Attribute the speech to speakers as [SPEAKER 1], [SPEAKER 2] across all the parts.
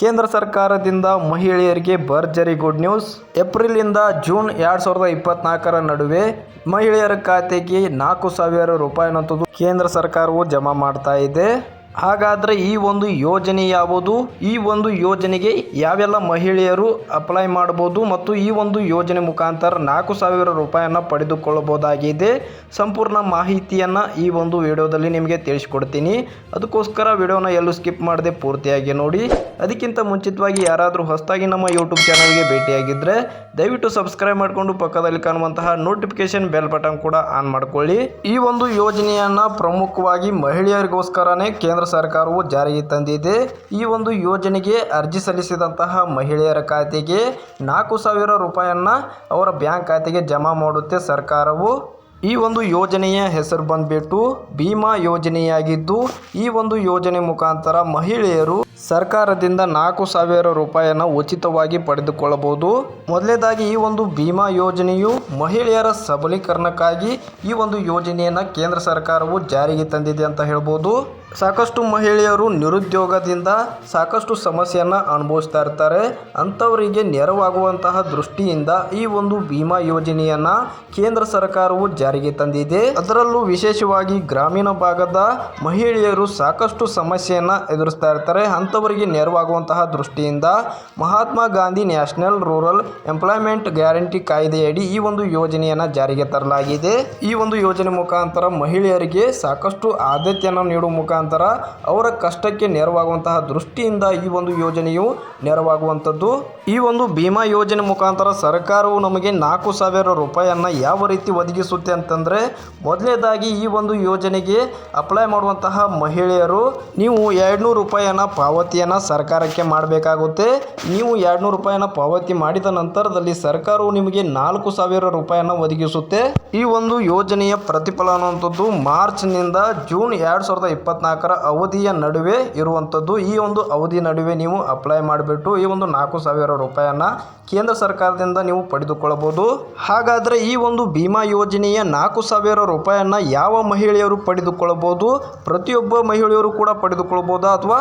[SPEAKER 1] ಕೇಂದ್ರ ಸರ್ಕಾರದಿಂದ ಮಹಿಳೆಯರಿಗೆ ಭರ್ಜರಿ ಗುಡ್ ನ್ಯೂಸ್. ಏಪ್ರಿಲಿಂದ ಜೂನ್ ಎರಡು ಸಾವಿರದ ಇಪ್ಪತ್ನಾಲ್ಕರ ನಡುವೆ ಮಹಿಳೆಯರ ಖಾತೆಗೆ ನಾಲ್ಕು ಸಾವಿರ ರೂಪಾಯಿನಂಥದ್ದು ಕೇಂದ್ರ ಸರ್ಕಾರವು ಜಮಾ ಮಾಡ್ತಾ ಇದೆ. ಹಾಗಾದರೆ ಈ ಒಂದು ಯೋಜನೆ ಯಾವುದು? ಈ ಒಂದು ಯೋಜನೆಗೆ ಯಾವೆಲ್ಲ ಮಹಿಳೆಯರು ಅಪ್ಲೈ ಮಾಡ್ಬೋದು ಮತ್ತು ಈ ಒಂದು ಯೋಜನೆ ಮುಖಾಂತರ ನಾಲ್ಕು ಸಾವಿರ ರೂಪಾಯಿಯನ್ನು ಪಡೆದುಕೊಳ್ಳಬಹುದಾಗಿದೆ? ಸಂಪೂರ್ಣ ಮಾಹಿತಿಯನ್ನು ಈ ಒಂದು ವಿಡಿಯೋದಲ್ಲಿ ನಿಮಗೆ ತಿಳಿಸ್ಕೊಡ್ತೀನಿ. ಅದಕ್ಕೋಸ್ಕರ ವಿಡಿಯೋನ ಎಲ್ಲೂ ಸ್ಕಿಪ್ ಮಾಡದೆ ಪೂರ್ತಿಯಾಗಿ ನೋಡಿ. ಅದಕ್ಕಿಂತ ಮುಂಚಿತವಾಗಿ ಯಾರಾದರೂ ಹೊಸದಾಗಿ ನಮ್ಮ ಯೂಟ್ಯೂಬ್ ಚಾನಲ್ಗೆ ಭೇಟಿಯಾಗಿದ್ದರೆ ದಯವಿಟ್ಟು ಸಬ್ಸ್ಕ್ರೈಬ್ ಮಾಡಿಕೊಂಡು ಪಕ್ಕದಲ್ಲಿ ಕಾಣುವಂತಹ ನೋಟಿಫಿಕೇಶನ್ ಬೆಲ್ ಬಟನ್ ಕೂಡ ಆನ್ ಮಾಡಿಕೊಳ್ಳಿ. ಈ ಒಂದು ಯೋಜನೆಯನ್ನು ಪ್ರಮುಖವಾಗಿ ಮಹಿಳೆಯರಿಗೋಸ್ಕರನೇ ಕೇಂದ್ರ ಸರ್ಕಾರವು ಜಾರಿಗೆ ತಂದಿದೆ. ಈ ಒಂದು ಯೋಜನೆಗೆ ಅರ್ಜಿ ಸಲ್ಲಿಸಿದಂತಹ ಮಹಿಳೆಯರ ಖಾತೆಗೆ ನಾಲ್ಕು ಸಾವಿರ ರೂಪಾಯಿಯನ್ನು ಅವರ ಬ್ಯಾಂಕ್ ಖಾತೆಗೆ ಜಮಾ ಮಾಡುತ್ತೆ ಸರ್ಕಾರವು. ಈ ಒಂದು ಯೋಜನೆಯ ಹೆಸರು ಬಂದ್ಬಿಟ್ಟು ಭೀಮಾ ಯೋಜನೆಯಾಗಿದ್ದು, ಈ ಒಂದು ಯೋಜನೆ ಮುಖಾಂತರ ಮಹಿಳೆಯರು ಸರ್ಕಾರದಿಂದ ನಾಲ್ಕು ಸಾವಿರ ರೂಪಾಯಿಯನ್ನು ಉಚಿತವಾಗಿ ಪಡೆದುಕೊಳ್ಳಬಹುದು. ಮೊದಲನೇದಾಗಿ ಈ ಒಂದು ಭೀಮಾ ಯೋಜನೆಯು ಮಹಿಳೆಯರ ಸಬಲೀಕರಣಕ್ಕಾಗಿ ಈ ಒಂದು ಯೋಜನೆಯನ್ನು ಕೇಂದ್ರ ಸರ್ಕಾರವು ಜಾರಿಗೆ ತಂದಿದೆ ಅಂತ ಹೇಳ್ಬೋದು. ಸಾಕಷ್ಟು ಮಹಿಳೆಯರು ನಿರುದ್ಯೋಗದಿಂದ ಸಾಕಷ್ಟು ಸಮಸ್ಯೆಯನ್ನು ಅನುಭವಿಸ್ತಾ ಇರ್ತಾರೆ. ಅಂಥವರಿಗೆ ನೆರವಾಗುವಂತಹ ದೃಷ್ಟಿಯಿಂದ ಈ ಒಂದು ಭೀಮಾ ಯೋಜನೆಯನ್ನು ಕೇಂದ್ರ ಸರ್ಕಾರವು ಜಾರಿಗೆ ತಂದಿದೆ. ಅದರಲ್ಲೂ ವಿಶೇಷವಾಗಿ ಗ್ರಾಮೀಣ ಭಾಗದ ಮಹಿಳೆಯರು ಸಾಕಷ್ಟು ಸಮಸ್ಯೆಯನ್ನು ಎದುರಿಸ್ತಾ ಇರ್ತಾರೆ. ಅಂಥವರಿಗೆ ನೆರವಾಗುವಂತಹ ದೃಷ್ಟಿಯಿಂದ Mahatma Gandhi national rural employment guarantee ಕಾಯ್ದೆಯಡಿ ಈ ಒಂದು ಯೋಜನೆಯನ್ನು ಜಾರಿಗೆ ತರಲಾಗಿದೆ. ಈ ಒಂದು ಯೋಜನೆ ಮುಖಾಂತರ ಮಹಿಳೆಯರಿಗೆ ಸಾಕಷ್ಟು ಆದ್ಯತೆಯನ್ನು ನೀಡುವ ಮುಖಾಂತರ ಅವರ ಕಷ್ಟಕ್ಕೆ ನೆರವಾಗುವಂತಹ ದೃಷ್ಟಿಯಿಂದ ಈ ಒಂದು ಯೋಜನೆಯು ನೆರವಾಗುವಂಥದ್ದು. ಈ ಒಂದು ಭೀಮಾ ಯೋಜನೆ ಮುಖಾಂತರ ಸರ್ಕಾರವು ನಮಗೆ ನಾಲ್ಕು ಸಾವಿರ ರೂಪಾಯಿಯನ್ನು ಯಾವ ರೀತಿ ಒದಗಿಸುತ್ತೆ ಅಂತಂದರೆ ಮೊದಲನೇದಾಗಿ ಈ ಒಂದು ಯೋಜನೆಗೆ ಅಪ್ಲೈ ಮಾಡುವಂತಹ ಮಹಿಳೆಯರು ನೀವು ಎರಡುನೂರು ರೂಪಾಯಿಯನ್ನು ಪಾವತಿಯನ್ನು ಸರ್ಕಾರಕ್ಕೆ ಮಾಡಬೇಕಾಗುತ್ತೆ. ನೀವು ಎರಡುನೂರು ರೂಪಾಯಿಯನ್ನು ಪಾವತಿ ಮಾಡಿದ ನಂತರದಲ್ಲಿ ಸರ್ಕಾರವು ನಿಮಗೆ ನಾಲ್ಕು ಸಾವಿರ ರೂಪಾಯಿಯನ್ನು ಒದಗಿಸುತ್ತೆ. ಈ ಒಂದು ಯೋಜನೆಯ ಪ್ರತಿಫಲ ಅನ್ನುವಂಥದ್ದು ಮಾರ್ಚ್ನಿಂದ ಜೂನ್ ಎರಡು ಸಾವಿರದ ಇಪ್ಪತ್ತ್ನಾಲ್ಕರ ಅವಧಿಯ ನಡುವೆ ಇರುವಂಥದ್ದು. ಈ ಒಂದು ಅವಧಿ ನಡುವೆ ನೀವು ಅಪ್ಲೈ ಮಾಡಿಬಿಟ್ಟು ಈ ಒಂದು ನಾಲ್ಕು ಸಾವಿರ ರೂಪಾಯಿಯನ್ನು ಕೇಂದ್ರ ಸರ್ಕಾರದಿಂದ ನೀವು ಪಡೆದುಕೊಳ್ಳಬಹುದು. ಹಾಗಾದರೆ ಈ ಒಂದು ಭೀಮಾ ಯೋಜನೆಯ ನಾಲ್ಕು ಸಾವಿರ ರೂಪಾಯಿಯನ್ನು ಯಾವ ಮಹಿಳೆಯರು ಪಡೆದುಕೊಳ್ಳಬಹುದು? ಪ್ರತಿಯೊಬ್ಬ ಮಹಿಳೆಯರು ಕೂಡ ಪಡೆದುಕೊಳ್ಳಬಹುದಾ? ಅಥವಾ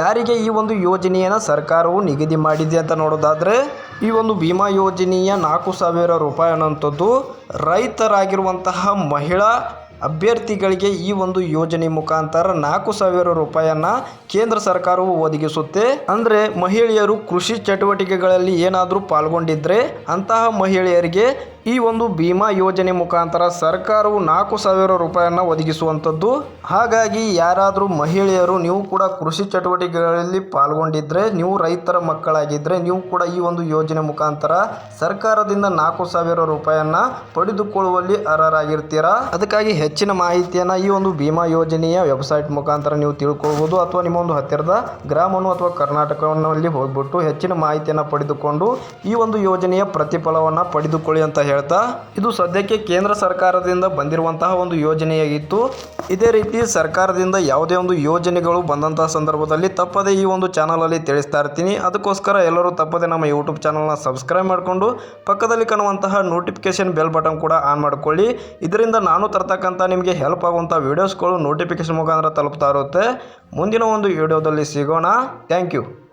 [SPEAKER 1] ಯಾರಿಗೆ ಈ ಒಂದು ಯೋಜನೆಯನ್ನು ಸರ್ಕಾರವು ನಿಗದಿ ಮಾಡಿದೆ ಅಂತ ನೋಡೋದಾದರೆ? ಈ ಒಂದು ವಿಮಾ ಯೋಜನೆಯ ನಾಲ್ಕು ಸಾವಿರ ರೂಪಾಯಿ ಅನ್ನುವಂಥದ್ದು ರೈತರಾಗಿರುವಂತಹ ಮಹಿಳಾ ಅಭ್ಯರ್ಥಿಗಳಿಗೆ ಈ ಒಂದು ಯೋಜನೆ ಮುಖಾಂತರ ನಾಲ್ಕು ಸಾವಿರ ರೂಪಾಯಿಯನ್ನ ಕೇಂದ್ರ ಸರ್ಕಾರವು ಒದಗಿಸುತ್ತೆ. ಅಂದರೆ ಮಹಿಳೆಯರು ಕೃಷಿ ಚಟುವಟಿಕೆಗಳಲ್ಲಿ ಏನಾದರೂ ಪಾಲ್ಗೊಂಡಿದ್ರೆ ಅಂತಹ ಮಹಿಳೆಯರಿಗೆ ಈ ಒಂದು ಭೀಮಾ ಯೋಜನೆ ಮುಖಾಂತರ ಸರ್ಕಾರವು ನಾಲ್ಕು ಸಾವಿರ ರೂಪಾಯಿಯನ್ನು ಒದಗಿಸುವಂಥದ್ದು. ಹಾಗಾಗಿ ಯಾರಾದರೂ ಮಹಿಳೆಯರು ನೀವು ಕೂಡ ಕೃಷಿ ಚಟುವಟಿಕೆಗಳಲ್ಲಿ ಪಾಲ್ಗೊಂಡಿದ್ರೆ, ನೀವು ರೈತರ ಮಕ್ಕಳಾಗಿದ್ದರೆ ನೀವು ಕೂಡ ಈ ಒಂದು ಯೋಜನೆ ಮುಖಾಂತರ ಸರ್ಕಾರದಿಂದ ನಾಲ್ಕು ಸಾವಿರ ರೂಪಾಯಿಯನ್ನು ಪಡೆದುಕೊಳ್ಳುವಲ್ಲಿ ಅರ್ಹರಾಗಿರ್ತೀರಾ. ಅದಕ್ಕಾಗಿ ಹೆಚ್ಚಿನ ಮಾಹಿತಿಯನ್ನು ಈ ಒಂದು ಭೀಮಾ ಯೋಜನೆಯ ವೆಬ್ಸೈಟ್ ಮುಖಾಂತರ ನೀವು ತಿಳ್ಕೊಳ್ಬೋದು ಅಥವಾ ನಿಮ್ಮ ಒಂದು ಹತ್ತಿರದ ಗ್ರಾಮವನ್ನು ಅಥವಾ ಕರ್ನಾಟಕವನ್ನಲ್ಲಿ ಹೋಗ್ಬಿಟ್ಟು ಹೆಚ್ಚಿನ ಮಾಹಿತಿಯನ್ನು ಪಡೆದುಕೊಂಡು ಈ ಒಂದು ಯೋಜನೆಯ ಪ್ರತಿಫಲವನ್ನು ಪಡೆದುಕೊಳ್ಳಿ ಅಂತ ಹೇಳ್ತಾ, ಇದು ಸದ್ಯಕ್ಕೆ ಕೇಂದ್ರ ಸರ್ಕಾರದಿಂದ ಬಂದಿರುವಂತಹ ಒಂದು ಯೋಜನೆಯಾಗಿತ್ತು ಇದೇ ರೀತಿ ಸರ್ಕಾರದಿಂದ ಯಾವುದೇ ಒಂದು ಯೋಜನೆಗಳು ಬಂದಂತಹ ಸಂದರ್ಭದಲ್ಲಿ ತಪ್ಪದೇ ಈ ಒಂದು ಚಾನಲಲ್ಲಿ ತಿಳಿಸ್ತಾ ಇರ್ತೀನಿ. ಅದಕ್ಕೋಸ್ಕರ ಎಲ್ಲರೂ ತಪ್ಪದೆ ನಮ್ಮ ಯೂಟ್ಯೂಬ್ ಚಾನಲ್ನ ಸಬ್ಸ್ಕ್ರೈಬ್ ಮಾಡಿಕೊಂಡು ಪಕ್ಕದಲ್ಲಿ ಕಾಣುವಂತಹ ನೋಟಿಫಿಕೇಶನ್ ಬೆಲ್ ಬಟನ್ ಕೂಡ ಆನ್ ಮಾಡಿಕೊಳ್ಳಿ. ಇದರಿಂದ ನಾನು ತರ್ತಕ್ಕಂಥ ನಿಮಗೆ ಹೆಲ್ಪ್ ಆಗುವಂಥ ವೀಡಿಯೋಸ್ಗಳು ನೋಟಿಫಿಕೇಶನ್ ಮುಖಾಂತರ ತಲುಪ್ತಾ ಇರುತ್ತೆ. ಮುಂದಿನ ಒಂದು ವಿಡಿಯೋದಲ್ಲಿ ಸಿಗೋಣ. Thank you